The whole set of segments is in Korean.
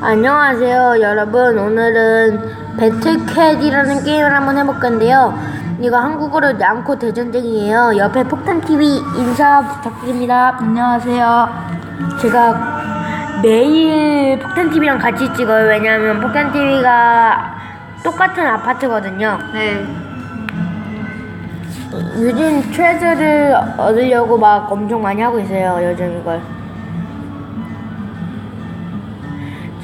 안녕하세요 여러분. 오늘은 배틀캣이라는 게임을 한번 해볼 건데요. 이거 한국어로 양코 대전쟁이에요. 옆에 폭탄TV 인사 부탁드립니다. 안녕하세요. 제가 매일 폭탄TV랑 같이 찍어요. 왜냐하면 폭탄TV가 똑같은 아파트거든요. 네. 요즘 트레저를 얻으려고 막 엄청 많이 하고 있어요 요즘 이걸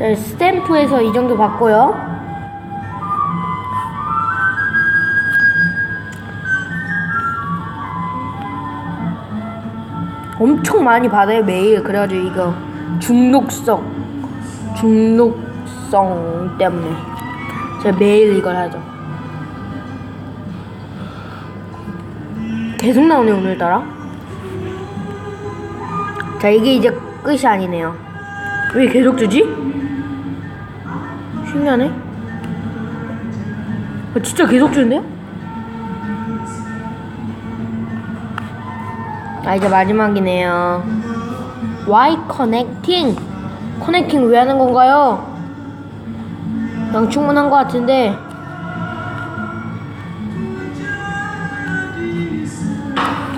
자 스탬프에서 이 정도 받고요. 엄청 많이 받아요 매일. 그래가지고 이거 중독성 중독성 때문에. 제가 매일 이걸 하죠. 계속 나오네 오늘따라. 자 이게 이제 끝이 아니네요. 왜 계속 주지? 신기하네 아, 진짜 계속 주는데요? 아 이제 마지막이네요 Why connecting? 커넥팅 왜 하는 건가요? 그냥 충분한 것 같은데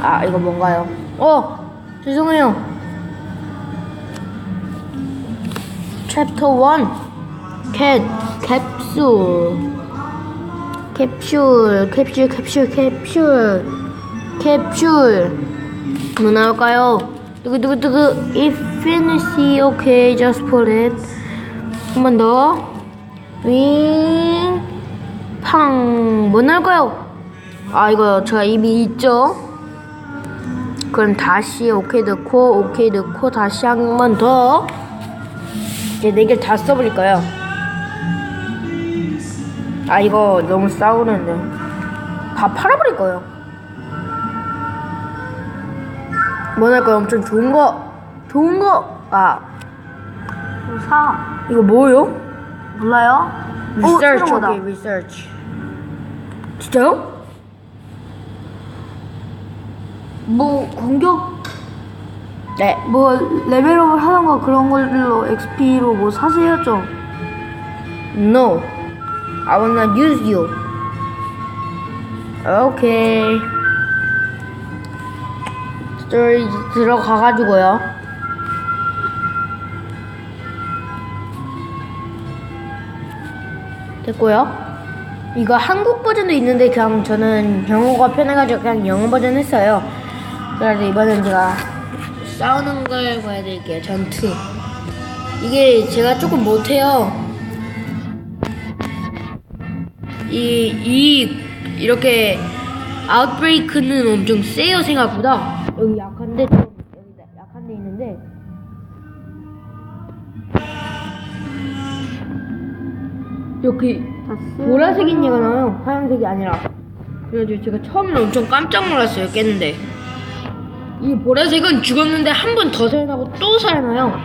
아 이거 뭔가요? 어 죄송해요. 챕터 1 캣 캡슐 캡슐 캡슐 캡슐 캡슐 캡슐 뭐 나올까요? 두구두구두구 infinity just put it 한 번 더. 윙 팡 뭐 나올까요? 아 이거 제가 이미 있죠? 그럼 다시 오케이 넣고 오케이 넣고 다시 한 번 더 이제 네 개 다 써버릴 거예요 아 이거 너무 싸우는데 다 팔아버릴 거예요 뭐 날까요 엄청 좋은 거 좋은 거아 사. 이거 뭐예요? 몰라요? 리서치 거다. 오케이 리서치 진짜요? 뭐 공격 네 뭐 레벨업을 하는 거 그런 걸로 XP로 뭐 사세요 좀. No, I will not use you. Okay. 스토리 들어가가지고요. 됐고요. 이거 한국 버전도 있는데 그냥 저는 영어가 편해가지고 그냥 영어 버전 했어요. 그래서 이번엔 제가 싸우는 걸 보여드릴게요. 전투. 이게 제가 조금 못해요. 이, 이, 이렇게, 아웃브레이크는 엄청 세요, 생각보다. 여기 약한데, 좀, 여기 약한 데 있는데. 이렇게, 보라색인 얘가 나와요. 하얀색이 아니라. 그래가지고 제가 처음에 엄청 깜짝 놀랐어요, 깼는데. 이 보라색은 죽었는데 한 번 더 살아나고 또 살아나요.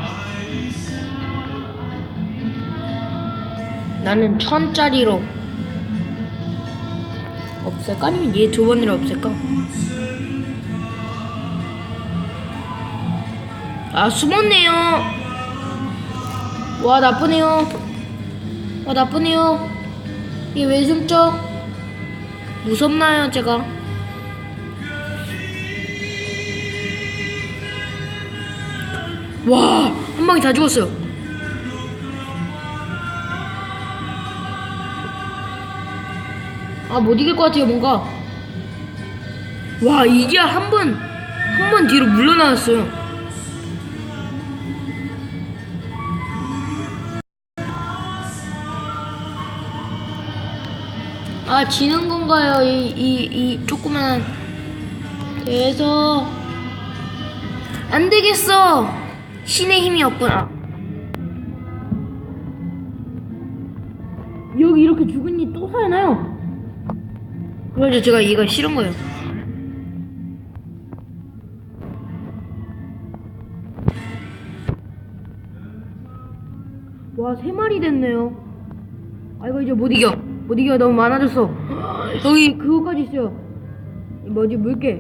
나는 천짜리로 없을까? 아니면 얘 두 번으로 없을까? 아 숨었네요 와 나쁘네요 와 나쁘네요 이게 왜 숨죠? 무섭나요 제가? 와 한 방에 다 죽었어요 아, 못 이길 것 같아요, 뭔가. 와, 이게 한 번, 한 번 뒤로 물러나왔어요. 아, 지는 건가요? 이, 이, 이, 조그만. 그래서, 안 되겠어! 신의 힘이 없구나. 여기 이렇게 죽으니 또 살아나요? 그래서 제가 이거 싫은 거예요. 와, 세 마리 됐네요. 아, 이거 이제 못 이겨. 못 이겨. 너무 많아졌어. 여기 그거까지 있어요. 이 뭐지, 물개.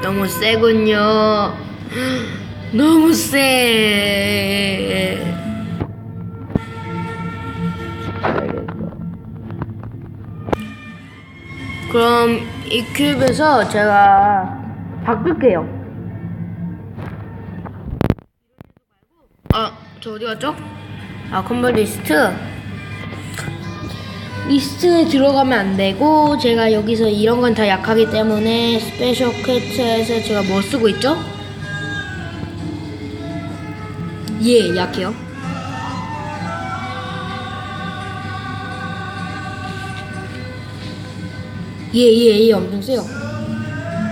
너무 세군요. 너무 세. 그럼 이 큐브에서 제가 바꿀게요. 아, 저 어디 갔죠? 아, 컴벌 리스트. 리스트에 들어가면 안 되고 제가 여기서 이런 건 다 약하기 때문에 스페셜 퀘트에서 제가 뭐 쓰고 있죠? 예, 약해요. 예, 예, 예, 엄청 세요.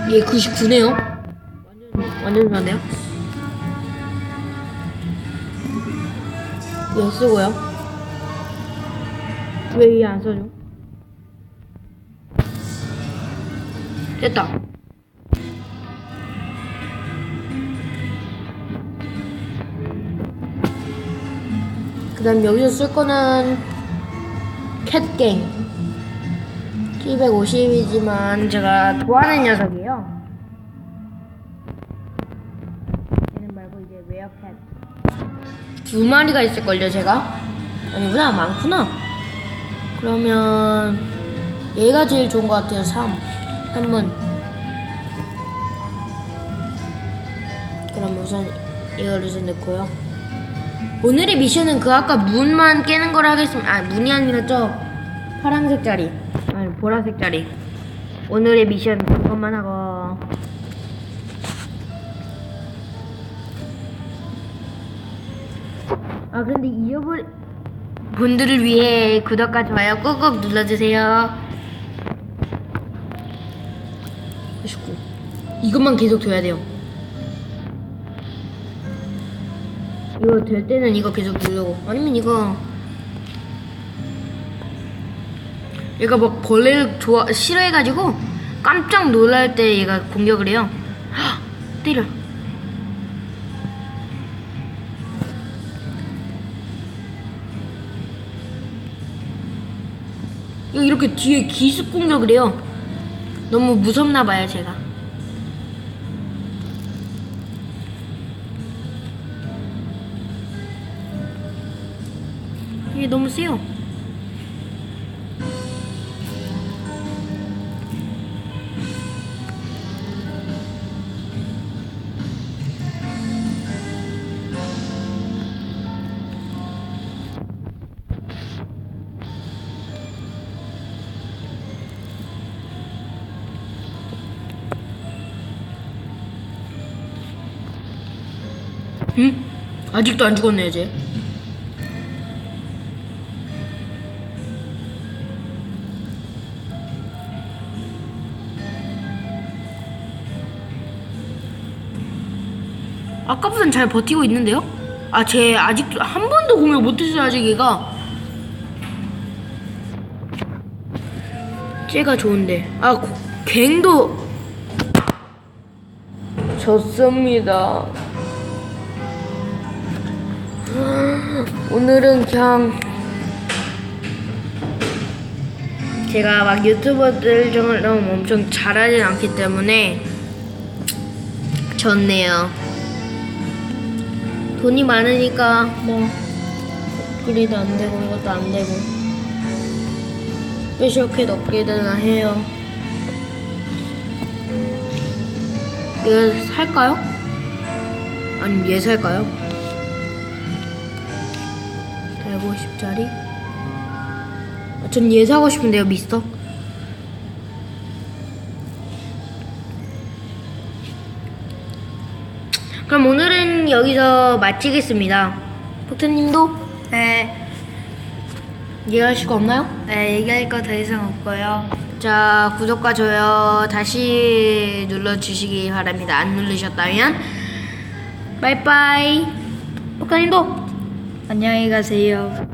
예, 99네요. 완전, 완전 좋은데요? 예, 쓰고요. 왜 이해 안 써줘? 됐다. 그 다음 여기서 쓸 거는 캣갱 750이지만 제가 좋아하는 녀석이에요. 얘는 말고 이제 웨어캣 두 마리가 있을걸요 제가? 아니구나 많구나? 그러면 얘가 제일 좋은 것 같아요 3 3문 그럼 우선 이걸 우선 넣고요. 오늘의 미션은 그 아까 문만 깨는 걸 하겠습니다. 아 문이 아니라 저 파란색 자리. 아니 보라색 자리. 오늘의 미션 그것만 하고. 아 그런데 잊어버린 분들을 위해 구독과 좋아요 꾹꾹 눌러주세요. 99 이것만 계속 둬야 돼요. 이거 될 때는 이거 계속 누르고 아니면 이거 얘가 막 벌레를 좋아 싫어해가지고 깜짝 놀랄 때 얘가 공격을 해요. 헉, 때려. 이렇게 뒤에 기습 공격을 해요. 너무 무섭나 봐요 제가. 이게 너무 세요. 응? 아직도 안 죽었네, 이제. 아까보단 잘 버티고 있는데요? 아, 쟤 아직 한 번도 공격 못했어요, 아직 얘가. 쟤가 좋은데. 아, 고- 갱도 졌습니다. 오늘은 그냥 제가 막 유튜버들처럼 엄청 잘하진 않기 때문에 졌네요. 돈이 많으니까 뭐 업그레이드 안 되고 이것도 안 되고 스페셜 캣 업그레이드나 해요. 이거 살까요? 아니면 얘 살까요? 150짜리? 아, 전얘 사고 싶은데요, 미스터. 그럼 오늘은 여기서 마치겠습니다. 폭탄님도 네, 얘기하실 거 없나요? 네 얘기할 거 더 이상 없고요. 자, 구독과 좋아요 다시 눌러주시기 바랍니다. 안 누르셨다면. 바이바이. 폭탄님도 안녕히 가세요.